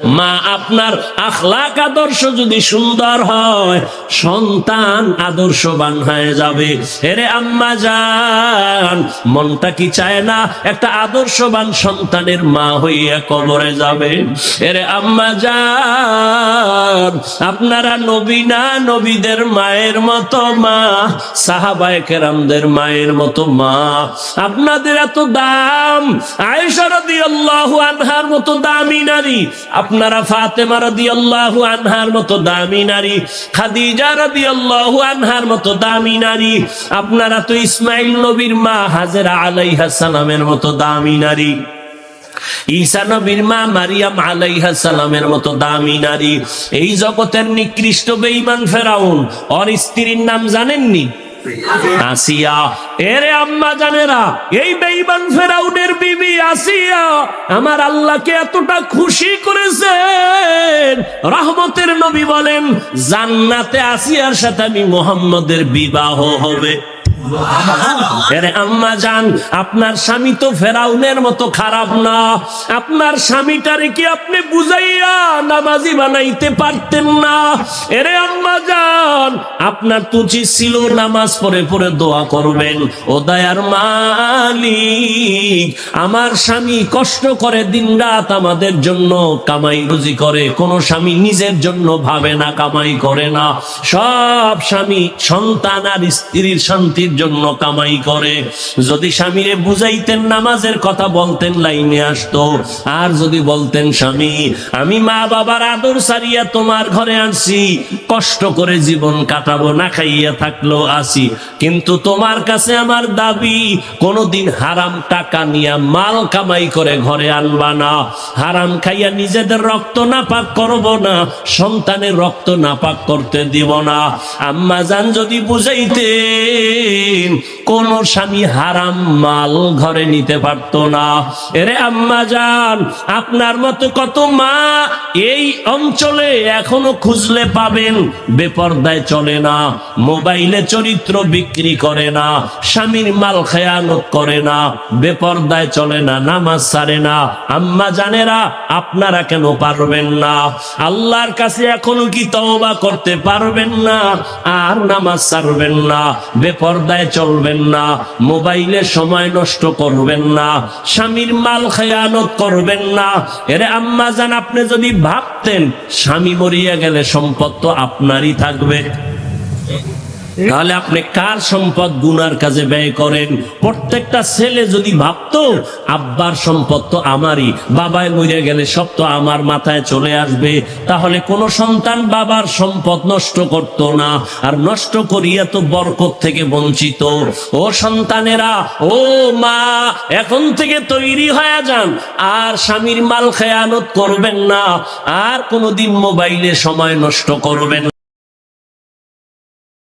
মা, আপনার আখলাক আদর্শ যদি সুন্দর হয়, সন্তান আদর্শবান হয়ে যাবে। এরে আম্মা যান মনটা কি চায় না একটা আদর্শবান সন্তানের মা হইয়া কবরে যাবে? এরে আম্মা যান আপনারা নবী না নবীদের মায়ের মতো মা, সাহাবায়ে কেরামদের মায়ের মতো মা। আপনাদের এত দাম, আয়েশা আল্লাহ আনহার মতো দামি নারী আপনারা ফাতেমা রাদিয়াল্লাহু আনহার মতো দামি নারী, খাদিজা রাদিয়াল্লাহু আনহার মতো দামি নারী, আপনারা তো ইসমাইল নবীর মা হাজেরা আলাইহা সালামের মতো দামি নারী। ঈসা নবীর মা মারিয়াম আলাইহা সালামের মতো দামি নারী। এই জগতের নিকৃষ্ট বেঈমান ফেরাউন, ওর স্ত্রীর নাম জানেননি? আসিয়া। এরে আম্মা জানেরা, এই বেঈমান ফেরাউনের বিবি আমার আল্লাহকে এতটা খুশি করেছেন। রহমতের নবী বলেন, জান্নাতে আসিয়ার সাথে আমি মোহাম্মদের বিবাহ হবে। আপনার স্বামী তো ফেরাউনের মতো খারাপ না। আপনার স্বামীটারে কি আপনি বুঝাইয়া নামাজি বানাইতে পারতেন না? এরে আম্মা জান, আপনার তো উচিত ছিল নামাজ পড়ে পড়ে দোয়া করবেন। ও দয়ার মালিক, আমার স্বামী কষ্ট করে দিন রাত আমাদের জন্য কামাই রুজি করে, কোন স্বামী নিজের জন্য ভাবে না, কামাই করে না। সব স্বামী সন্তান আর স্ত্রীর শান্তির জন্য কামাই করে। যদি স্বামীরে বুঝাইতেন নামাজের কথা বলতেন, লাইনে আসতো। আর যদি বলতেন, স্বামী, আমি মা বাবার আদর সারিয়া তোমার ঘরে আনছি কষ্ট করে জীবন কাটাবো, না খাইয়া থাকল আসি। কিন্তু তোমার কাছে আমার দাবি, কোনদিন হারাম টাকা নিয়া মাল কামাই করে ঘরে আনবা না। হারাম খাইয়া নিজেদের রক্ত নাপাক করব না, সন্তানের রক্ত নাপাক করতে দিব না। আম্মা জান যদি বুঝাইতেন কোন স্বামী হারাম মাল ঘরে নিতে পারতো না। এরে আম্মা যান আপনার মতো কত মা এই অঞ্চলে এখনও খুঁজলে পাবেন, বেপর্দায় চলে না, মোবাইলে চরিত্র বিক্রি করে না, স্বামীর মাল খেয়ানত করে না, বেপর্দায় চলে না, নামাজ সারে না। আম্মা জানেরা, আপনারা কেন পারবেন না? আল্লাহর কাছে এখনও কি তওবা করতে পারবেন না? আর নামাজ সারবেন না, বেপর্দায় চলবেন না, মোবাইলে সময় নষ্ট করবেন না, স্বামীর মাল খেয়ানত করবেন না। এরে আম্মা যান আপনি যদি ভাবতেন, স্বামী মরিয়া গেলে সম্পদ তো আপনারই থাকবে। তাহলে আপনি কার সম্পদ গুনার কাজে ব্যয় করেন প্রত্যেকটা ছেলে যদি ভাবতো, আব্বার সম্পদ তো আমারই, বাবায় মরে গেলে সব তো আমার মাথায় চলে আসবে, তাহলে কোন সন্তান বাবার সম্পদ নষ্ট করত না, আর নষ্ট করিয়া তো বরকত থেকে বঞ্চিত ও সন্তানেরা, ও মা, এখন থেকে তৈরি হয়ে যান, আর স্বামীর মাল খেয়ানত করবেন না, আর কোনোদিন মোবাইলে সময় নষ্ট করবেন।